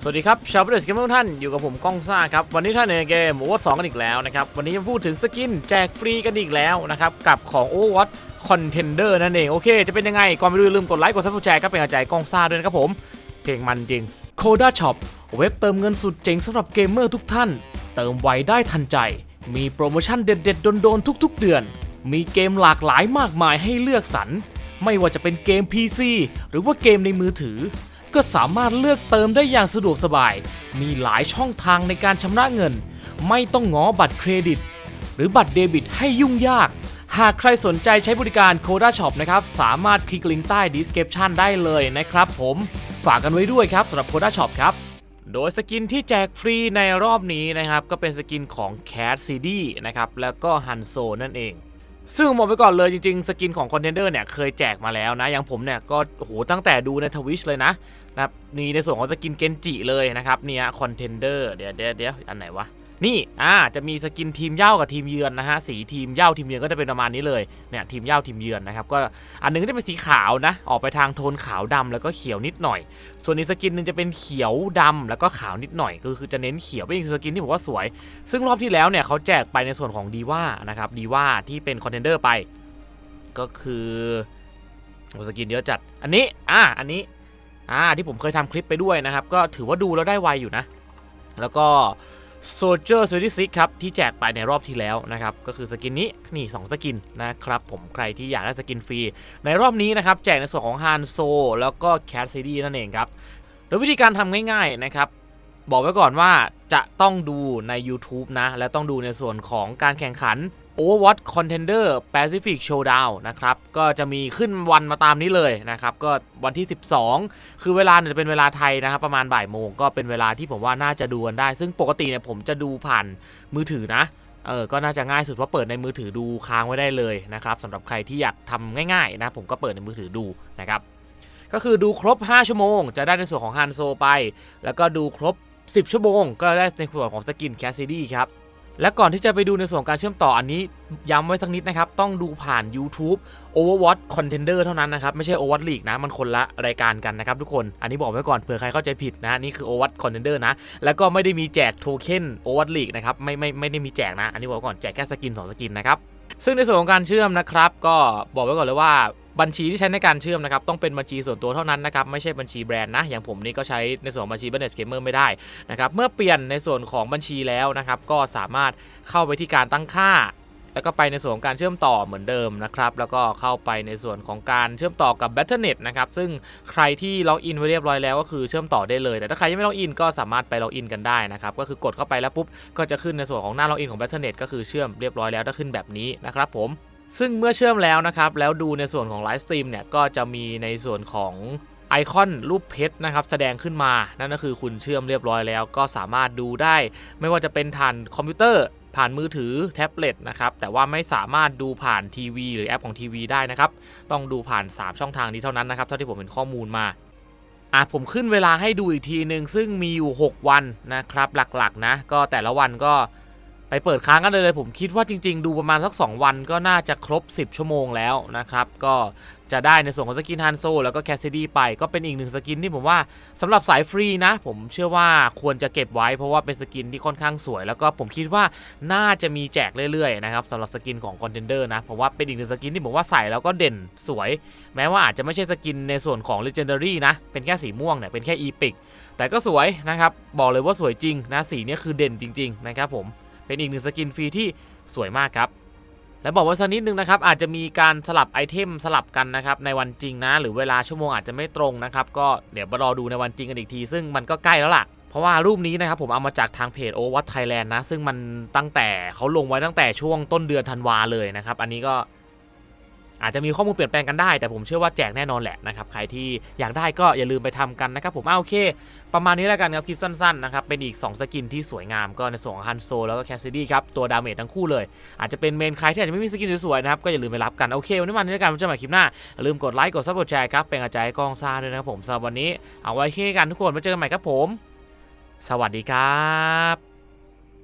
สวัสดีครับ ชาวประเดสเกมเมอร์ท่านอยู่กับผมก้องซ่าครับ วันนี้ท่านในเกม Overwatch 2กันอีกแล้วนะครับ วันนี้จะพูดถึงสกินแจกฟรีกันอีกแล้วนะครับ กับของ Overwatch Contender นั่นเอง โอเค จะเป็นยังไง ก่อนไปดูอย่าลืมกดไลค์กดซับสไครต์ครับเป็นกำลังใจก้องซ่าด้วยนะครับผม เพลงมันจริง Coda Shop เว็บเติมเงินสุดเจ๋งสำหรับเกมเมอร์ทุกท่าน เติมไวได้ทันใจ มีโปรโมชั่นเด็ดๆโดนๆทุก ๆ เดือน มีเกมหลากหลายมากมายให้เลือกสรรไม่ว่าจะเป็นเกม PC หรือว่าเกมในมือถือ ก็สามารถเลือกเติมได้อย่างสะดวกสบาย มีหลายช่องทางในการชำระเงิน ไม่ต้องง้อบัตรเครดิต หรือบัตรเดบิตให้ยุ่งยาก หากใครสนใจใช้บริการ Coda Shop นะครับ สามารถคลิกลิงก์ใต้ description ได้เลยนะครับผมฝากกันไว้ด้วยครับสำหรับ Coda Shop ครับโดยสกินที่แจกฟรีในรอบนี้นะครับ ก็เป็นสกินของ Cat CD นะครับ แล้วก็ Hanzo นั่นเอง ซึ่งบอกไปก่อนเลยจริงๆ สกินของคอนเทนเดอร์เนี่ยเคยแจกมาแล้วนะอย่างผมเนี่ยก็โหตั้งแต่ดูในทวิชเลยนะนะครับมีในส่วนของสกินเกนจิเลยนะครับเนี่ยคอนเทนเดอร์เดี๋ยวเดี๋ยวเดี๋ยวอันไหนวะ นี่อ่าจะมีสกินทีมเย้ากับทีมเยือนนะฮะสีทีมเย้าทีมเยือนก็จะเป็นประมาณนี้เลยเนี่ยทีมเย้าทีมเยือนนะครับก็อันหนึงก็จะเป็นสีขาวนะ ออกไปทางโทนขาวดำแล้วก็เขียวนิดหน่อย ส่วนอีกสกินนึงจะเป็นเขียวดำแล้วก็ขาวนิดหน่อย ก็คือจะเน้นเขียวเป็นอีกสกินที่ผมว่าสวย ซึ่งรอบที่แล้วเนี่ยเขาแจกไปในส่วนของดีว่านะครับดีว่าที่เป็นคอนเทนเดอร์ไป ก็คือสกินเยอะจัดอันนี้อ่าอันนี้อ่าที่ผมเคยทำคลิปไปด้วยนะครับก็ถือว่าดูแล้วได้ไวอยู่นะ แล้วก็ Soldier 76ครับ ที่แจกไปในรอบที่แล้วนะครับ ก็คือสกินนี้ นี่ 2 สกินนะครับ ผมใครที่อยากได้สกินฟรี ในรอบนี้นะครับ แจกในส่วนของฮานโซ แล้วก็แคสซิดี้นั่นเองครับ โดยวิธีการทำง่าย ๆ นะครับ บอกไว้ก่อนว่าจะต้องดูใน YouTube นะ และต้องดูในส่วนของการแข่งขัน Overwatch Contender Pacific Showdown นะครับ ก็จะมีขึ้นวันมาตามนี้เลยนะครับ ก็วันที่ 12 คือเวลาเนี่ยจะเป็นเวลาไทยนะครับ ประมาณบ่ายโมงก็เป็นเวลาที่ผมว่าน่าจะดูกันได้ ซึ่งปกติเนี่ยผมจะดูผ่านมือถือนะเออ ก็น่าจะง่ายสุดเพราะเปิดในมือถือดูค้างไว้ได้เลยนะครับสำหรับใครที่อยากทำง่ายๆนะผมก็เปิดในมือถือดูนะครับ ก็คือดูครบ 5 ชั่วโมง จะได้ในส่วนของฮันโซไป แล้วก็ดูครบ 10 ชั่วโมง ก็ได้ในส่วนของสกินแคสซิดี้ครับ และก่อนที่จะไปดูในส่วนการเชื่อมต่ออันนี้ ย้ำไว้สักนิดนะครับ ต้องดูผ่าน YouTube Overwatch Contender เท่านั้นนะครับ ไม่ใช่ Overwatch League นะ มันคนละรายการกันนะครับทุกคน อันนี้บอกไว้ก่อนเผื่อใครเข้าใจผิดนะ นี่คือ Overwatch Contender นะ แล้วก็ไม่ได้มีแจกโทเค็น Overwatch League นะครับ ไม่ไม่ไม่ได้มีแจกนะ อันนี้บอกก่อนแจกแค่สกิน 2 สกินนะครับ ซึ่งในส่วนของการเชื่อมนะครับ ก็บอกไว้ก่อนเลยว่า บัญชีที่ใช้ในการเชื่อมนะครับต้องเป็นบัญชีส่วนตัวเท่านั้นนะครับไม่ใช่บัญชีแบรนด์นะอย่างผมนี่ก็ใช้ในส่วนของบัญชี Business Gamer ไม่ได้นะครับเมื่อเปลี่ยนในส่วนของบัญชีแล้วนะครับก็สามารถเข้าไปที่การตั้งค่าแล้วก็ไปในส่วนของการเชื่อมต่อเหมือนเดิมนะครับ แล้วก็เข้าไปในส่วนของการเชื่อมต่อกับ b a t t l e n e t นะครับ ซึ่งใครที่ล็อกอินไว้เรียบร้อยแล้วก็คือเชื่อมต่อได้เลย แต่ถ้าใครยังไม่ล็อกอินก็สามารถไปล็อกอินกันได้นะครับ ก็คือกดเข้าไปแล้วปุ๊บ ก็จะขึ้นในส่วนของหน้าล็อกอินของ b a t t l e n e t ก็คือเชื่อมเรียบร้อยแล้วถ้าขึ้นแบบนี้นะครับผม ซึ่งเมื่อเชื่อมแล้วนะครับ แล้วดูในส่วนของไลฟ์สตรีมเนี่ยก็จะมีในส่วนของไอคอนรูปเพชรนะครับแสดงขึ้นมา นั่นก็คือคุณเชื่อมเรียบร้อยแล้ว ก็สามารถดูได้ ไม่ว่าจะเป็นผ่านคอมพิวเตอร์ ผ่านมือถือแท็บเล็ตนะครับ แต่ว่าไม่สามารถดูผ่านทีวีหรือแอปของทีวีได้นะครับ ต้องดูผ่าน 3 ช่องทางนี้เท่านั้นนะครับเท่าที่ผมเป็นข้อมูลมาอะผมขึ้นเวลาให้ดูอีกทีหนึ่งซึ่งมีอยู่ 6 วันนะครับหลักๆนะก็แต่ละวันก็ ไปเปิดค้างกันเลยเลยผมคิดว่าจริง ๆ ดูประมาณสัก 2 วันก็น่าจะครบ 10 ชั่วโมงแล้วนะครับ ก็จะได้ในส่วนของสกินฮันโซแล้วก็แคสซิดี้ไปก็เป็นอีกหนึ่งสกินที่ผมว่าสำหรับสายฟรีนะ ผมเชื่อว่าควรจะเก็บไว้เพราะว่าเป็นสกินที่ค่อนข้างสวย แล้วก็ผมคิดว่าน่าจะมีแจกเรื่อยๆนะครับสำหรับสกินของคอนเทนเดอร์นะผมว่าเป็นอีกหนึ่งสกินที่ผมว่าใส่แล้วก็เด่นสวย แม้ว่าอาจจะไม่ใช่สกินในส่วนของ Legendary นะเป็นแค่สีม่วงเนี่ยเป็นแค่อีพิกแต่ก็สวยนะครับบอกเลยว่าสวยจริงนะสีนี้คือเด่นจริงๆนะครับผม เป็นอีกหนึ่งสกินฟรีที่สวยมากครับ และบอกว่าสักนิดนึงนะครับอาจจะมีการสลับไอเทมสลับกันนะครับในวันจริงนะ หรือเวลาชั่วโมงอาจจะไม่ตรงนะครับก็เดี๋ยวมารอดูในวันจริงกันอีกที ซึ่งมันก็ใกล้แล้วล่ะเพราะว่ารูปนี้นะครับผมเอามาจากทางเพจโอวัตไทยแลนด์นะ ซึ่งมันตั้งแต่เขาลงไว้ตั้งแต่ช่วงต้นเดือนธันวาเลยนะครับอันนี้ก็ อาจจะมีข้อมูลเปลี่ยนแปลงกันได้ แต่ผมเชื่อว่าแจกแน่นอนแหละนะครับ ใครที่อยากได้ก็อย่าลืมไปทำกันนะครับ ผมเอาโอเค ประมาณนี้แล้วกันครับคลิปสั้นๆนะครับ เป็นอีก 2 สกินที่สวยงามก็ในส่วนของฮันโซแล้วก็แคสซิดี้ครับ ตัวดาเมจทั้งคู่เลย อาจจะเป็นเมนใครที่อาจจะไม่มีสกินสวยๆนะครับ ก็อย่าลืมไปรับกัน โอเค วันนี้มาในรายการผมจะมาคลิปหน้า อย่าลืมกดไลค์ กดซับกดแชร์ครับ เป็นกำลังใจให้กองซ่าด้วยนะครับผมสำหรับวันนี้ เอาไว้แค่นี้กันทุกคนมาเจอกันใหม่ครับผม สวัสดีครับ